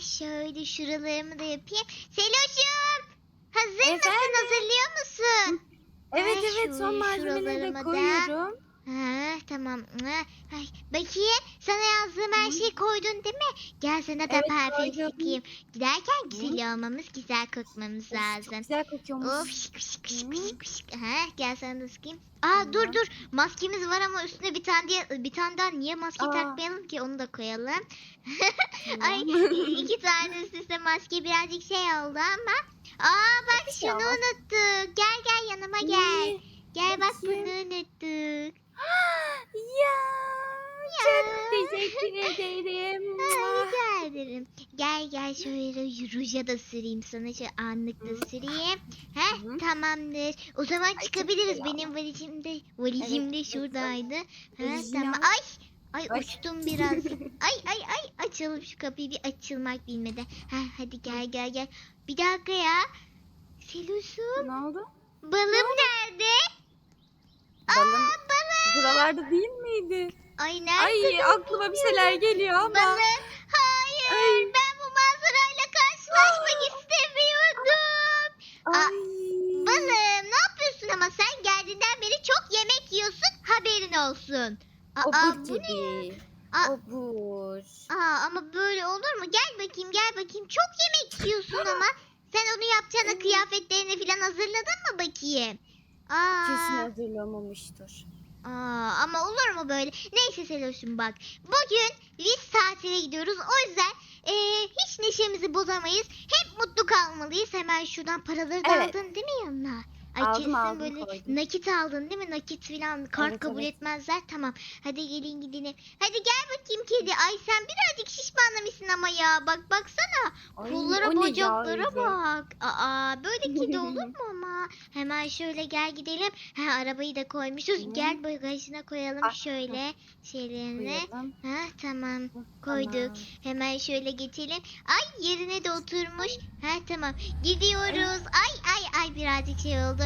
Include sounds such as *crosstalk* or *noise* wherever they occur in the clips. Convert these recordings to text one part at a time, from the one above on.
Şöyle şuralarımı da yapayım. Seloş'um hazır mısın? Efendim? Hazırlıyor musun? Evet Ay, evet şu son malzemeleri şuralarıma de da. koyuyorum. Ha, tamam. Ha, Ay, bakayım sana yazdığım her şeyi koydun değil mi? Gel sana da Evet, parfüm koydum. sıkayım. Giderken güzel olmamız, güzel kokmamız Of, Çok lazım. güzel kokuyormuş. Of şık şık şık Hı. şık şık. Ha, gel sana da sıkayım. Aa Tamam. dur dur. Maskemiz var ama üstüne bir tane diye, bir tane daha niye maske Aa. takmayalım ki onu da koyalım. *laughs* Tamam. Ay iki tane üst üste maske birazcık şey oldu ama. Aa bak Hadi ya, şunu unuttuk. Gel gel yanıma gel. Ne? Gel bak Bakayım. bunu unuttuk. ya, çok teşekkür ederim. *laughs* Ha, rica ederim. Gel gel şöyle ruja da süreyim sana. Şöyle anlık da süreyim. Hı. tamamdır. O zaman çıkabiliriz. Benim valizim de valizim de Evet, şuradaydı. Ha, tamam. Ay ay Ay. uçtum biraz. *laughs* ay ay ay açalım şu kapıyı bir açılmak bilmedi. Ha hadi gel gel gel. Bir dakika ya. Selus'um ne oldu? balım nerede? Balım Aa balım. buralarda değil miydi? Ay nerede? Ay aklıma bir şeyler geliyor ama. Balım. Hayır Ay. ben bu manzarayla karşılaşmak *gasps* istemiyordum. Ay. Balım ne yapıyorsun ama sen geldiğinden beri çok yemek yiyorsun haberin olsun. Aa, Obur bu ne gibi. Aa, Obur. aa, ama böyle olur mu? Gel bakayım gel bakayım. Çok yemek yiyorsun *gasps* ama. Sen onu yapacağına kıyafetlerini falan hazırladın mı bakayım? Aa, Kesin hazırlamamıştır. Aa, ama olur mu böyle? Neyse Seloş'um bak. Bugün biz tatile gidiyoruz. O yüzden eee, hiç neşemizi bozamayız. Hep mutlu kalmalıyız. Hemen şuradan paraları da Evet. aldın değil mi yanına? Ay Aldım, kesin aldım, böyle koydum. nakit aldın değil mi? Nakit falan kart Evet, kabul evet. etmezler. Tamam. Hadi gelin gidelim. Hadi gel bakayım kedi. Ay sen birazcık şişmanlamışsın ama ya. Bak baksana. Ay, Kollara bacaklara bak. Aa böyle kedi *laughs* olur mu ama? Hemen şöyle gel gidelim. Ha arabayı da koymuşuz. Hı. Gel bagajına koyalım Ah, şöyle şeylerini. Koyalım. Ha tamam koyduk. tamam. Hemen şöyle geçelim. Ay yerine de oturmuş. Ha tamam. Gidiyoruz. Ay ay ay birazcık şey oldu.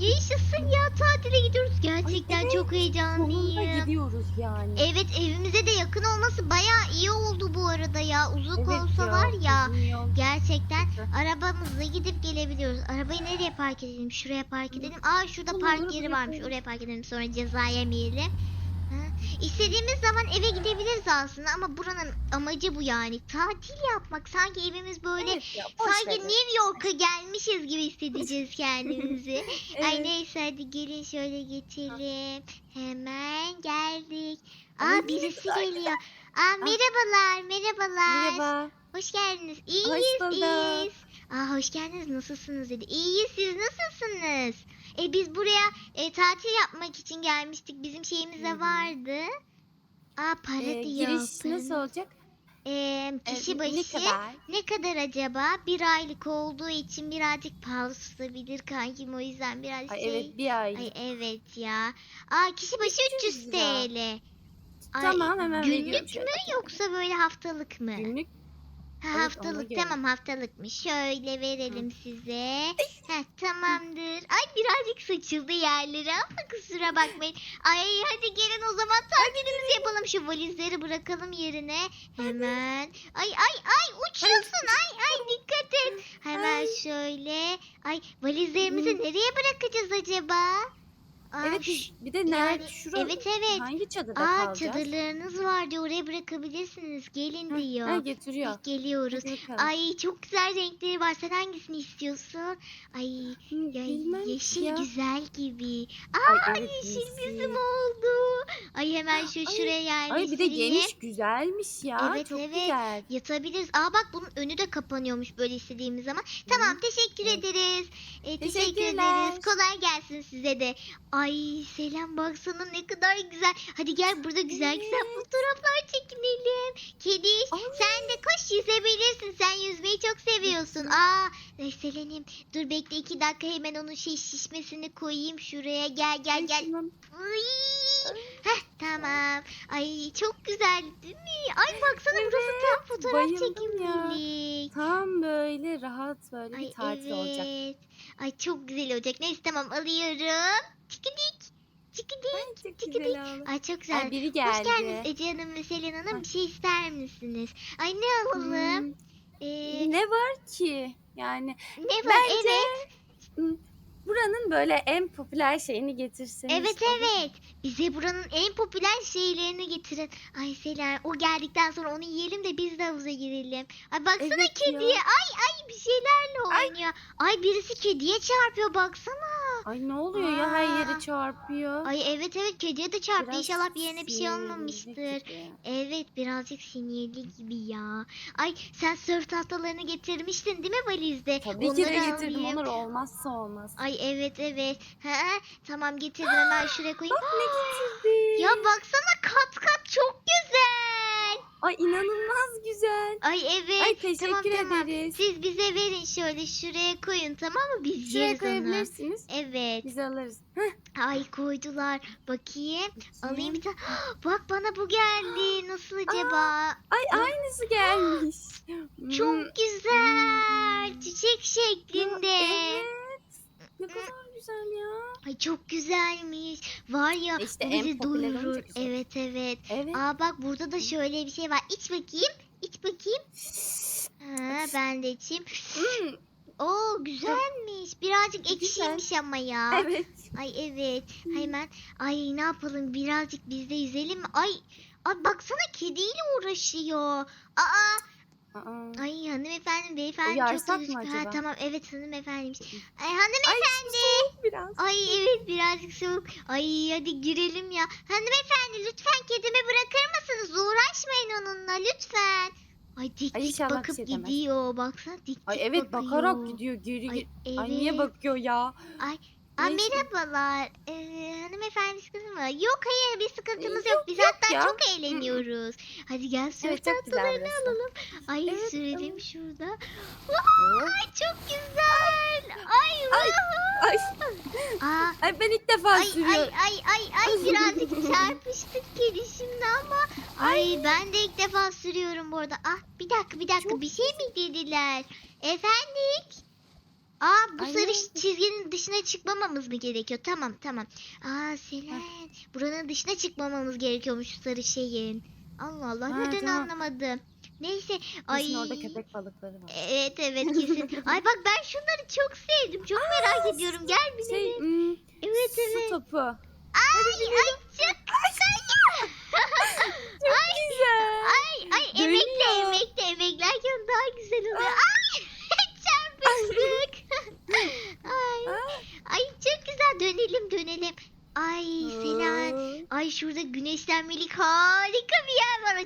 Yaşasın ya tatile gidiyoruz. Gerçekten evet. çok Sonunda heyecanlıyım. gidiyoruz yani. Evet evimize de yakın olması bayağı iyi oldu bu arada ya. Uzak Evet olsa var ya. uzun yol. Gerçekten arabamızla gidip gelebiliyoruz. Arabayı nereye park edelim? Şuraya park edelim. Aa şurada park yeri varmış. Oraya park edelim sonra ceza yemeyelim. İstediğimiz zaman eve gidebiliriz aslında ama buranın amacı bu yani. Tatil yapmak. Sanki evimiz böyle Evet ya, sanki verin. New York'a gelmişiz gibi hissedeceğiz *laughs* kendimizi. Ay Evet. neyse hadi gelin şöyle geçelim. Hemen geldik. Ay, Aa birisi geliyor. Aa merhabalar, merhabalar. Merhaba. Hoş geldiniz. İyiyiz, bulduk. iyiyiz. Aa hoş geldiniz. Nasılsınız dedi. İyiyiz. Siz nasılsınız? E biz buraya e, tatil yapmak için gelmiştik. Bizim şeyimiz de vardı. Aa para Ee, diyor. giriş para. nasıl olacak? E, Ee, kişi ne başı kadar? ne kadar acaba? Bir aylık olduğu için birazcık pahalı tutabilir kankim. O yüzden biraz Ay, şey. evet bir ay. Ay evet ya. Aa kişi başı 300 300 lira. TL. Ay, Tamam hemen veriyorum Günlük şöyle. mü yoksa böyle haftalık mı? Günlük. Ha, Evet, ona haftalık tamam haftalıkmış. Şöyle verelim size. Heh, tamamdır. Ay birazcık saçıldı yerleri ama kusura bakmayın. Ay hadi gelin o zaman tatilimizi yapalım. Şu valizleri bırakalım yerine. Hemen. Ay ay ay uçuyorsun. Ay ay dikkat et. Hemen Ay. şöyle. Ay valizlerimizi nereye bırakacağız acaba? Aa, Evet bir de nerede yani- şurada? evet, evet. Hangi çadırda Aa kalacağız? çadırlarınız var diyor. Oraya bırakabilirsiniz. Gelin Hı, diyor. Ha, getiriyor. Ay, Geliyoruz. Ay çok güzel renkleri var. Sen hangisini istiyorsun? Ay Hı, ya, yeşil ya. güzel gibi. Ay, Aa evet, yeşil bizim oldu. Ay hemen şu Ay, şuraya yerleştireyim. Ay bir de geniş güzelmiş ya. Evet, Çok evet. güzel. Yatabiliriz. Aa bak bunun önü de kapanıyormuş böyle istediğimiz zaman. Tamam teşekkür Evet. ederiz. Ee, teşekkür ederiz. Kolay gelsin size de. Ay Selam baksana ne kadar güzel. Hadi gel burada güzel güzel Evet. fotoğraflar çekinelim. Kediş Ay. sen de koş yüzebilirsin. Sen yüzmeyi çok seviyorsun. Aa ay Selen'im dur bekle iki dakika hemen onun şey şişmesini koyayım şuraya. Gel gel Ay, gel. Uy. Heh tamam. Ay çok güzel değil mi? Ay baksana burası tam fotoğraf çekimlilik. Tam böyle rahat böyle Ay bir tatil evet. olacak. Ay çok güzel olacak. Neyse tamam alıyorum. Çıkıdik. Ay, çok Çıkıdik. güzel oldu. Ay çok güzel. Ay biri Hoş geldi. geldiniz Ece Hanım ve Selin Hanım. Bir şey ister misiniz? Ay ne alalım? Hmm, Ee, ne var ki? Yani Ne var? Bence- Evet. m, buranın böyle en popüler şeyini getirseniz. Evet evet. Bize buranın en popüler şeylerini getirin. Ay Selen o geldikten sonra onu yiyelim de biz de havuza girelim. Ay baksana Evet ya. kediye. Ay ay bir şeylerle Ay. oynuyor. Ay, birisi kediye çarpıyor baksana. Ay ne oluyor ya her Aa. yere çarpıyor. Ay evet evet kediye de çarptı. Biraz İnşallah bir yerine bir şey olmamıştır. gibi. Evet birazcık sinirli gibi ya. Ay sen sörf tahtalarını getirmiştin değil mi valizde? Tabii ki de Onları getirdim. alayım. Onlar olmazsa olmaz. Ay evet evet. Ha, tamam getirdim hemen şuraya koyayım. *gasps* Bak ne getirdim. Ya baksana kat kat çok güzel. Ay inanılmaz güzel. Ay evet. Ay teşekkür tamam, tamam. ederiz. Siz bize verin şöyle şuraya koyun tamam mı? Biz Şuraya yeriz onu. koyabilirsiniz. Evet. Biz alırız. Ay koydular. Bakayım. Alayım bir tane. *gasps* Bak bana bu geldi. Nasıl acaba? Ay aynısı gelmiş. Hmm, *gasps* Çok güzel. Çiçek ya, şeklinde. Evet. Ne kadar güzel ya. Ay çok güzelmiş. Var ya İşte en bizi popüler olunca doyurur. güzel. Evet evet. Evet. Aa bak burada da şöyle bir şey var. İç bakayım. İç bakayım. Ha, ben de içeyim. Hmm, Oo güzelmiş. Birazcık ekşiymiş ama ya. evet. Ay evet. Hemen. Ay ne yapalım birazcık biz de yüzelim mi? Ay. Ay baksana kediyle uğraşıyor. Aa. Aa. Ay hanımefendi beyefendi Uyarsak çok mı üzgün. Ha tamam evet hanımefendiymiş. Ay Ay hanımefendi. biraz. Ay evet birazcık soğuk. Ay hadi girelim ya. Hanımefendi lütfen kedimi bırakır mısınız? Uğraşmayın onunla lütfen. Ay dik Ay, dik inşallah bir bakıp şey demez. gidiyor. Baksana dik dik Ay evet bakıyor. bakarak gidiyor geri. Ay, Ay, evet. Ay niye bakıyor ya? Aa, Neyse. merhabalar. Ee, hanımefendi sıkıntı mı? Yok hayır bir sıkıntımız Ee, yok. yok, Biz yok hatta ya. çok eğleniyoruz. Hadi gel sür Evet, burası. alalım. Ay Evet, sürelim tamam. şurada. Oo. Ay çok güzel. Ay Ay. Ay, Aa, ay ben ilk defa ay ay sürüyorum. ay ay ay birazcık çarpıştık kedi şimdi ama ay ben de ilk defa sürüyorum bu arada. Ah bir dakika bir dakika Çok bir şey mi dediler? Efendik? Aa bu Ay, sarı ne çizginin dışına çıkmamamız mı gerekiyor? Tamam tamam. Aa Selen buranın dışına çıkmamamız gerekiyormuş şu sarı şeyin. Allah Allah Ha, neden tamam. anlamadım. Neyse ay. Kesin orada köpek balıkları var. Evet evet kesin. *laughs* ay bak ben şunları çok sevdim. Çok merak ediyorum. Gel binelim. Şey, hmm, evet su evet. topu. Ay ay çok güzel. ay Güzel. ay ay emekle Dönüyor. emekle emeklerken daha güzel oluyor. Ay çarpıştık. ay Aa, ay çok güzel dönelim dönelim. Ay Selen. oo. Ay şurada güneşlenmelik harika bir yer var.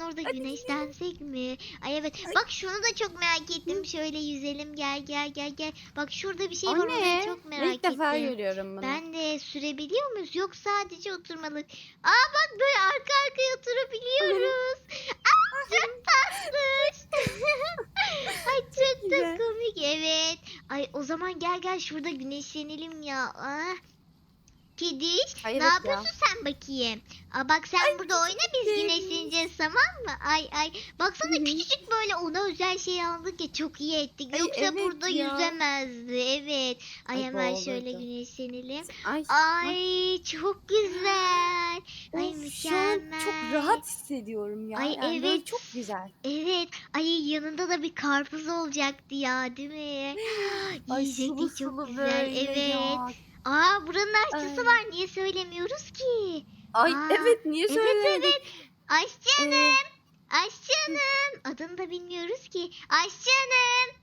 Birazdan orada güneşlensek mi? Ay evet. Bak şunu da çok merak ettim. Şöyle yüzelim. Gel gel gel gel. Bak şurada bir şey O var. Ne? çok merak İlk defa ettim. görüyorum bunu. Ben de sürebiliyor muyuz? Yok sadece oturmalık. Aa bak böyle arka arkaya oturabiliyoruz. *laughs* Aa çok tatlı. *laughs* Ay çok da Güzel. komik. Evet. Ay o zaman gel gel şurada güneşlenelim ya. Ah. Kediş Ay, ne evet ya. yapıyorsun sen bakayım? Aa bak sen burada oyna biz güneşleneceğiz tamam mı? Ay ay baksana Hı hı. küçücük böyle ona özel şey aldık ya çok iyi ettik. Ay, Yoksa evet burada ya. yüzemezdi. Evet. Ay, Ay, hemen şöyle güneşlenelim. Ay, Ay çok güzel. Ay of, mükemmel. çok rahat hissediyorum ya. Ay, Yani evet. çok güzel. Evet. Ay yanında da bir karpuz olacaktı ya değil mi? *gasps* Ay *gasps* Yiyecektik sulu çok sulu güzel. Evet. ya. Aa buranın aşçısı Ay. var. Niye söylemiyoruz ki? Ay Aa, evet niye Evet söylemedik? evet. Aşçı hanım. Ee, Aşçı hanım. Adını da bilmiyoruz ki. Aşçı hanım.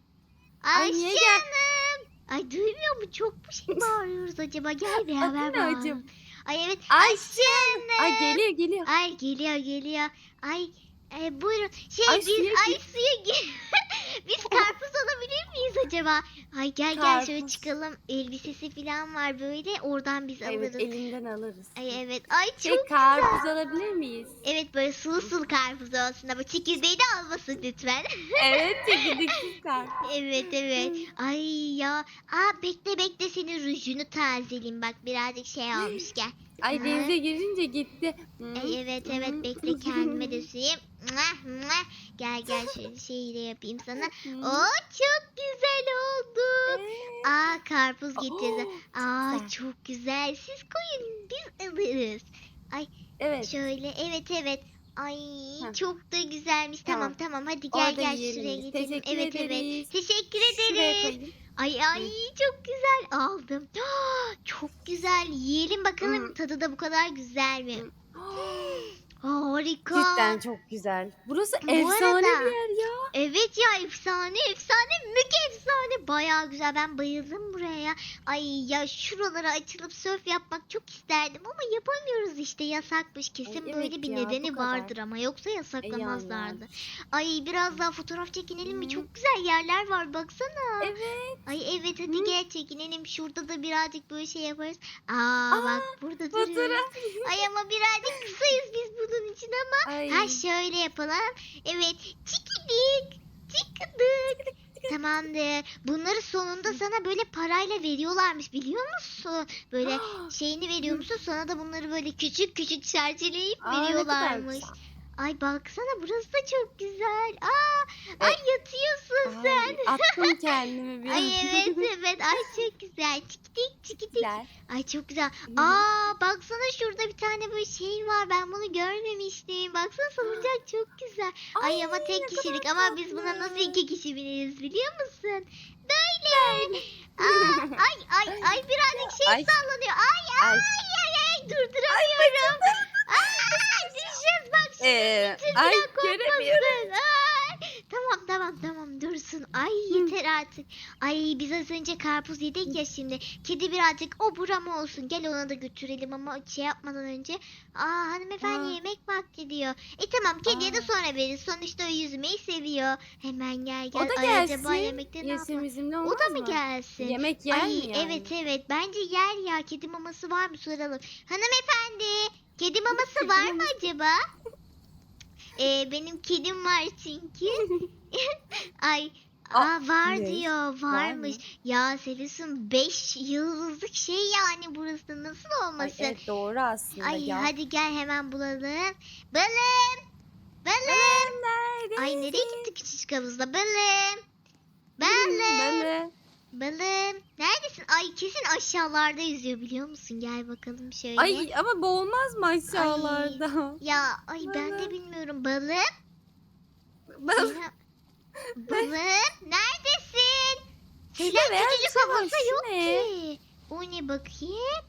Ay, Aşçı gel- hanım. Ay duymuyor mu? Çok mu şey *laughs* bağırıyoruz acaba? Gel beraber Adı ne bağıralım. acaba? Ay evet. Aşçı hanım. Ay geliyor geliyor. Ay geliyor geliyor. Ay e, buyurun. Şey Ay, biz suya ay gir. suya gir. *laughs* biz karpuz alabilir miyiz acaba? Ay gel gel şöyle Karpuz. çıkalım. Elbisesi falan var böyle. Oradan biz Evet alırız. elinden alırız. Ay evet. Ay çok Şey karpuz alabilir miyiz? Evet böyle sulu sulu karpuz olsun ama çekirdeği de almasın lütfen. *laughs* Evet çekirdeksiz karpuz. evet evet. Ay ya. Aa bekle bekle senin rujunu tazeleyeyim bak birazcık şey *laughs* olmuş gel. Ay Ha. denize girince gitti. Ay evet evet bekle *laughs* kendime de süreyim. Mwah, mwah. Gel gel şöyle şeyi de yapayım sana. *laughs* Oo çok güzel oldu. Evet. Aa karpuz getirdi. Oo, Aa güzel. çok güzel. Siz koyun biz alırız. Evet. Şöyle evet evet. Ay Heh. çok da güzelmiş. Tamam Tamam. tamam hadi gel Orada gel yiyelim şuraya biz. gidelim. Teşekkür evet ederiz. evet. Teşekkür Şuraya ederiz. koyayım. Ay ay çok güzel aldım. *gasps* çok güzel. Yiyelim bakalım tadı da bu kadar güzel mi? *gasps* Hmm. Harika. Cidden çok güzel. Burası Bu efsane arada- bir yer ya. Evet ya efsane efsane mük efsane baya güzel ben bayıldım buraya ay ya şuralara açılıp sörf yapmak çok isterdim ama yapamıyoruz işte yasakmış kesin Ay, böyle evet bir ya, nedeni bu vardır ama yoksa yasaklamazlardı ay biraz daha fotoğraf çekinelim mi Hı. çok güzel yerler var baksana Evet. ay evet hadi Hı. gel çekinelim şurada da birazcık böyle şey yaparız aa, Aa, bak burada duruyoruz *laughs* ay ama birazcık kısayız biz bunun için ama Ay. Ha şöyle yapalım. Evet. Çikidik. Çıkıdık. Tamamdır. Bunları sonunda sana böyle parayla veriyorlarmış biliyor musun? Böyle *gasps* şeyini veriyormuşsun sonra da bunları böyle küçük küçük şerçeleyip Aa, ne kadar veriyorlarmış. güzel. Ay baksana burası da çok güzel. Aa, ay yatıyorsun sen. Ay, *laughs* attım kendimi bir Ay *laughs* evet evet ay çok güzel. Çikidik çikidik. Güzel. Ay çok güzel. Aa baksana şurada bir tane böyle şey var. Ben bunu görmemiştim. Baksana salıncak *gasps* çok güzel. Ay, Ay, ama tek kişilik ama biz buna nasıl iki kişi bineriz biliyor musun? Böyle. Aa, ay ay ay birazcık şey Ay. sallanıyor. Ay ay Ay. ay ay durduramıyorum. Ay düşeceğiz bak şimdi. Ee, ay bile göremiyorum. korkmasın. Ay. Tamam tamam tamam dursun. Ay yeter artık. Ay biz az önce karpuz yedik ya şimdi. Kedi birazcık o burama olsun. Gel ona da götürelim ama şey yapmadan önce. Aa hanımefendi Aa. yemek vakti diyor. E tamam kediye de Aa. sonra veririz. Sonuçta o yüzmeyi seviyor. Hemen gel gel. O da Ay, gelsin. acaba yemekte ne Yesin yapar? bizimle O olmaz da mı mı? gelsin? Yemek yer Ay mi yani? evet evet bence yer ya kedi maması var mı soralım. Hanımefendi kedi maması var mı acaba? *laughs* Ee, benim kedim var çünkü. *laughs* Ay Aa, var ne? diyor Var varmış. mı? ya Selis'in 5 yıldızlık şey yani burası nasıl Ay, olmasın? evet doğru aslında Ay ya. hadi gel hemen bulalım. Balım. Balım. Ay nereye gitti küçücük havuzda? Balım. Balım. Böyle. Balım. Neredesin? Ay kesin aşağılarda yüzüyor biliyor musun? Gel bakalım şöyle. Ay ama boğulmaz mı aşağılarda? Ya ay ben de Balım. bilmiyorum. Balım. Ya, Balım. Neredesin? Var, havuzda şu yok ne? ki. O ne bakayım?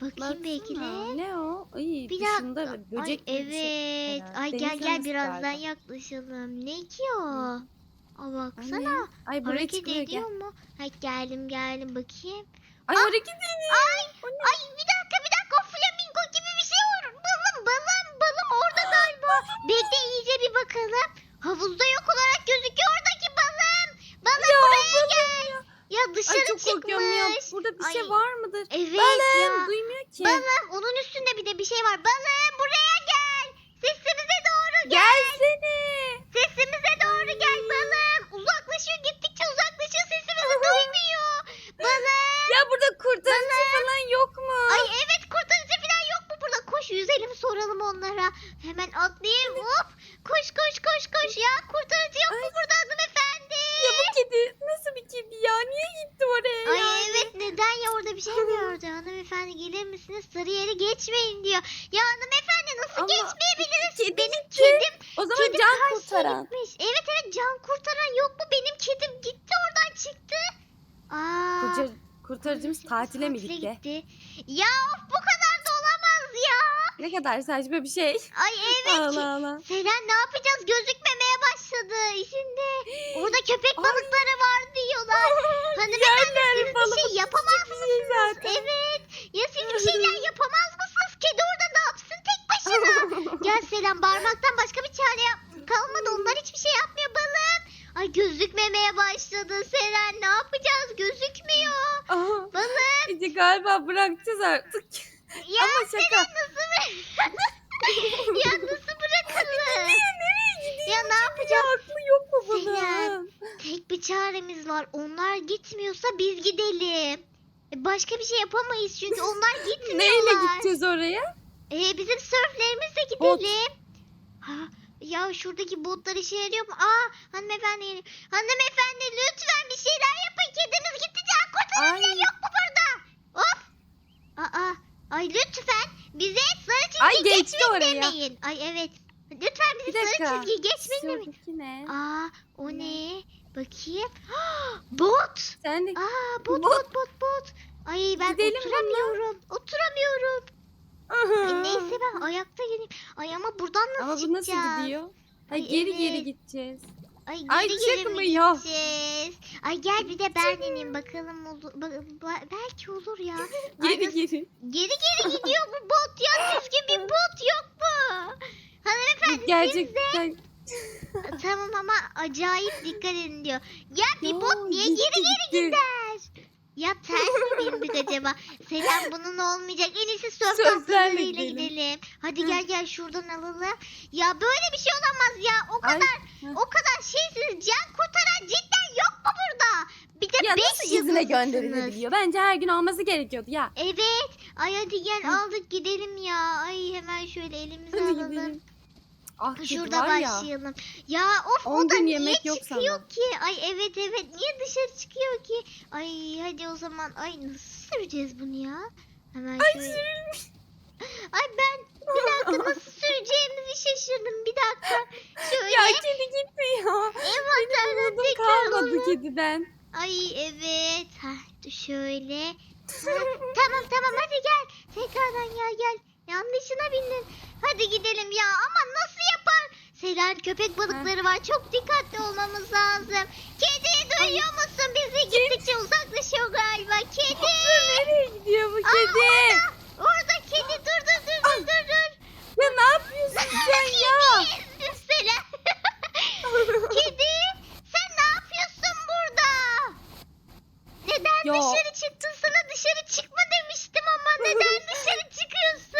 Bakayım belki Baksana, de. Ne o? Ay Bir dakika. böcek Ay şey evet. Ay gel gel birazdan yaklaşalım. Ne ki o? Aa Ay, baksana. ne? Ay buraya Hareket çıkıyor gel. ediyor mu? Ha geldim geldim bakayım. Ay Ah! hareket ediyor. Ay ay bir dakika bir dakika o flamingo gibi bir şey var. Balım balım balım orada galiba. Bekle iyice bir bakalım. Havuzda yok olarak gözüküyor oradaki balım. Balım Ya, buraya gel. Ya dışarı Ay çok korkuyorum ya. çıkmış. Burada bir şey Ay, var mıdır? Evet Balım ya. duymuyor ki. Balım onun üstünde bir de bir şey var. Balım buraya gel. Sesimize doğru gel. Gelsene. Sesimize doğru gel balım. Uzaklaşıyor gittikçe uzaklaşıyor sesimizi duymuyor. Balım. Ya burada kurtarıcı falan yok mu? Ay evet kurtarıcı falan yok mu burada? Koş yüzelim soralım onlara. Hemen atlayayım hop. Koş koş koş koş ya. Kurtarıcı yok mu burada hanımefendi? Ya bu kedi nasıl bir kedi ya? Niye gitti oraya Ay yani? evet neden ya orada bir şey mi gördü? Hanımefendi gelir misiniz? Sarı yere geçmeyin diyor. Ya hanımefendi nasıl Ama geçmeyebiliriz? kedi Benim gitti. kedim O zaman Kedim can karşıya kurtaran. gitmiş. Evet evet can kurtaran yok mu? Benim kedim gitti oradan çıktı. Aa. Kurtar, kurtarıcımız tatile mi tatile gitti? Ya of, bu kadar da olamaz ya. Ne kadar saçma bir şey. Ay evet. Allah Allah. Selen ne yapacağız? Gözükmemeye başladı şimdi. Orada köpek Ay. balıkları var diyorlar. *laughs* Hanımefendi siz bir balık, şey yapamaz mısınız? zaten. Evet. Ya siz bir şeyler yapamaz mısınız? Kedi orada ne yapsın tek başına? *laughs* Gel Selen bağırmaktan başka bir çare yap kalmadı. Onlar hiçbir şey yapmıyor balım. Ay gözükmemeye başladı Selen. Ne yapacağız? Gözükmüyor. Aha. Balım. İşte galiba bırakacağız artık. Ya Ama şaka. Selen nasıl *laughs* Ya nasıl bırakalım? Nereye gidiyor? Ya ne yapacağız? Aklı yok mu bunun? Tek bir çaremiz var. Onlar gitmiyorsa biz gidelim. E, Başka bir şey yapamayız çünkü onlar *laughs* gitmiyorlar. Neyle gideceğiz oraya? E, bizim sörflerimizle Bot. gidelim. Ha, ya şuradaki botlar işe yarıyor mu? Aa hanımefendi. Hanımefendi lütfen bir şeyler yapın. Kedimiz gitti can kurtarıcı Ay. yok mu burada? Of. Aa, ay lütfen bize sarı çizgi Ay, geçti geçmeyin oraya. demeyin. Ay evet. Lütfen Bir sarı çizgi geç beni de mi? Sıradaki ne? Aa o ne? Bakayım. *gasps* bot. Sen de Aa bot Bot. bot bot bot. Ay ben Gidelim oturamıyorum. Oturamıyorum. Ay, neyse ben ayakta geleyim. Ay ama buradan nasıl Ama bu çıkacağız? nasıl gidiyor? Ay, Ay, geri evet. geri gideceğiz. Ay geri Ay, geri mi çıkmıyor. gideceğiz? Ay gel bir de ben ineyim bakalım olur. ba- ba- belki olur ya. *laughs* Ay, Geri nasıl- geri. Geri geri gidiyor bu bot ya. Düzgün bir *laughs* bot yok mu? Hanımefendi siz de Gerçekten. tamam ama acayip dikkat edin diyor. Ya bir Ya, bot niye gitti, geri geri gitti. gider? Ya ters mi bindik acaba? Selam bunun olmayacak. En iyisi tahtalarıyla gidelim. gidelim. Hadi gel gel şuradan alalım. Ya böyle bir şey olamaz ya. O Ay, kadar o kadar şeysiniz. Can kurtaran cidden yok mu burada? Bir de Ya 5 nasıl izine gönderilebiliyor? Bence her gün olması gerekiyordu ya. Evet. Ay hadi gel aldık gidelim ya. Ay hemen şöyle elimize Hadi alalım. gidelim. Ah kedi Şurada var ya. başlayalım. Ya of o da gün niye yemek yok çıkıyor sana. ki? Ay evet evet niye dışarı çıkıyor ki? Ay hadi o zaman ay nasıl süreceğiz bunu ya? Hemen Ay şöyle. sürülmüş. *laughs* Ay ben bir dakika *laughs* nasıl süreceğimizi şaşırdım. Bir dakika. Şöyle Ya kedi gitti ya. envanterden tekrar kalmadı alalım. kediden. Ay evet. Hah, şöyle. Hah, tamam tamam hadi gel. Tekrardan ya gel. Yanlışına bindin. Hadi gidelim ya ama nasıl yapar? Selen köpek balıkları var. Çok dikkatli olmamız lazım. Kedi duyuyor musun? Bizi gittikçe uzaklaşıyor galiba. Kedi. Nereye gidiyor bu Aa, kedi? orada, orada kedi dur dur dur dur dur. Ya ne yapıyorsun sen ya? Kedi, Selen. Kedi sen ne yapıyorsun burada? Neden Ya. dışarı çıktın? Sana dışarı çıkma demiştim ama neden dışarı çıkıyorsun?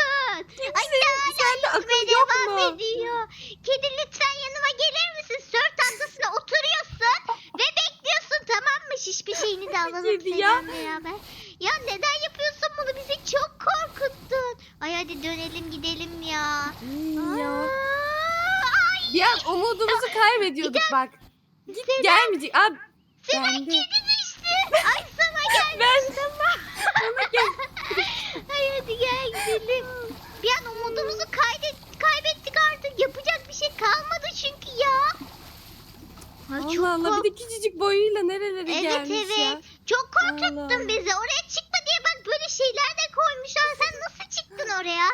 Ay hala sende akıl yüzmeye yok devam mu? ediyor. Kedi lütfen yanıma gelir misin? Sör tahtasına oturuyorsun ve bekliyorsun tamam mı? Hiçbir şeyini de alalım Kedi ya. seninle beraber. Ya neden yapıyorsun bunu? Bizi çok korkuttun. Ay hadi dönelim gidelim ya. Ya. Ay. Bir an umudumuzu kaybediyorduk bak. Git Selen- gelmeyecek. Abi Selen ben de. düştü. Ay sana *laughs* gel. Ben Ona gel. Ay hadi gel gidelim. Bir an umudumuzu kaydet, kaybettik artık. Yapacak bir şey kalmadı çünkü ya. Çok Allah Allah kork- bir de küçücük boyuyla nerelere Evet gelmiş evet. ya. Çok korkuttun Allah. bizi. Oraya çıkma diye bak böyle şeyler de koymuşlar. Sen nasıl çıktın oraya?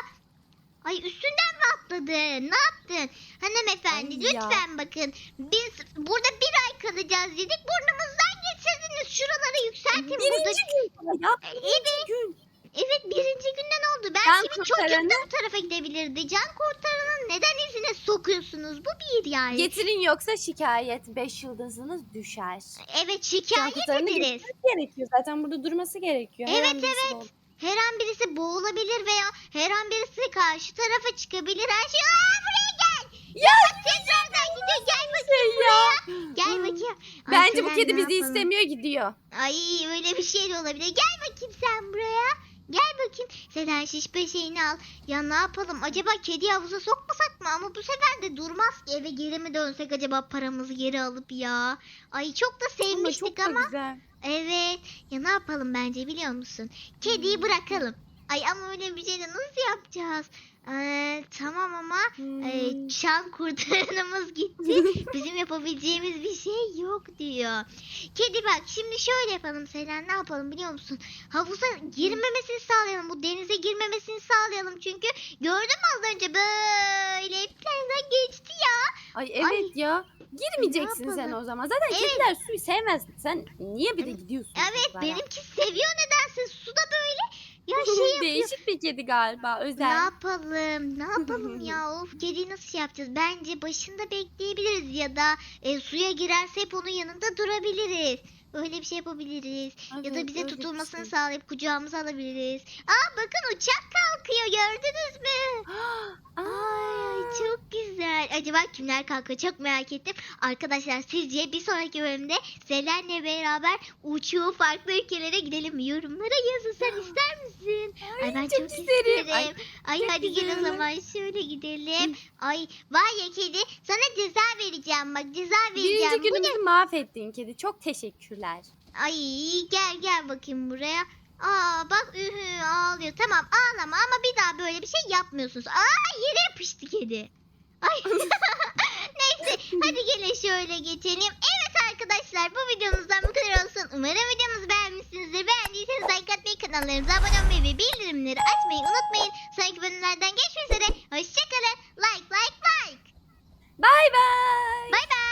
Ay üstünden mi atladın? Ne yaptın? Hanımefendi Ay ya. lütfen bakın. Biz burada bir ay kalacağız dedik. Burnumuzdan getirdiniz. Şuraları yükseltin burada. Birinci gün ya. Evet. Birinci gün. Evet birinci günden oldu. Belki bir çocuk da bu tarafa gidebilirdi. Can kurtaranın neden izine sokuyorsunuz? Bu bir yani. Getirin yoksa şikayet 5 yıldızınız düşer. evet şikayet ederiz. gerekiyor. Zaten burada durması gerekiyor. Evet, an birisi evet. Her an birisi boğulabilir veya her an birisi karşı tarafa çıkabilir. Her şey Aa, buraya gel. Ya Tekrardan gidiyor. Gel bakayım şey ya. Gel bakayım. Ay, Bence bu kedi bizi yapalım? istemiyor gidiyor. Ay öyle bir şey de olabilir. Gel bakayım sen buraya. Gel bakayım. Selen şişpe şeyini al. Ya ne yapalım? Acaba kedi havuza sokmasak mı? Ama bu sefer de durmaz ki. Eve geri mi dönsek acaba paramızı geri alıp ya? Ay çok da Ama sevmiştik çok da ama. güzel. Evet. Ya ne yapalım bence biliyor musun? Kediyi bırakalım. Ay ama öyle bir şey de nasıl yapacağız? Ee, tamam ama e, Hmm. çan kurtaranımız gitti. *laughs* Bizim yapabileceğimiz bir şey yok diyor. Kedi bak şimdi şöyle yapalım Selen ne yapalım biliyor musun? Havuza girmemesini sağlayalım. Bu denize girmemesini sağlayalım. Çünkü gördün mü az önce böyle hepsinden geçti ya. Ay evet ya. Girmeyeceksin sen o zaman. Zaten Evet. kediler suyu sevmez. Sen niye bir de gidiyorsun? Evet benimki seviyor nedense suda böyle. Ya şey. Değişik bir kedi galiba. Ne Özel. yapalım? Ne yapalım *laughs* ya? Of kediyi nasıl yapacağız? Bence başında bekleyebiliriz ya da e, suya girerse hep onun yanında durabiliriz. Öyle bir şey yapabiliriz. ya da Evet, bize tutulmasını şey. sağlayıp kucağımıza alabiliriz. Aa bakın uçak kalkıyor gördünüz mü? *gasps* Ay çok güzel. Acaba kimler kalkıyor çok merak ettim. Arkadaşlar sizce bir sonraki bölümde Selen'le beraber uçuyor farklı ülkelere gidelim? Yorumlara yazın sen ister misin? *gasps* Ay, ben çok, çok isterim. isterim. Ay, Ay, hadi gel o zaman şöyle gidelim. Ay var ya kedi sana ceza vereceğim bak ceza vereceğim. Birinci Bu ne? günümüzü mahvettin kedi. Çok teşekkürler. Ay gel gel bakayım buraya. Aa bak ühü ağlıyor. Tamam ağlama ama bir daha böyle bir şey yapmıyorsunuz. Aa yere yapıştı kedi. Ay. *laughs* Neyse hadi gelin şöyle geçelim. Evet arkadaşlar bu videomuzdan bu kadar olsun. Umarım videomuzu beğenmişsinizdir. Beğendiyseniz like atmayı, kanallarımıza abone olmayı ve bildirimleri açmayı unutmayın. Sonraki bölümlerden geçmek üzere. Hoşçakalın. Like, like, like. Bye bye. Bye bye.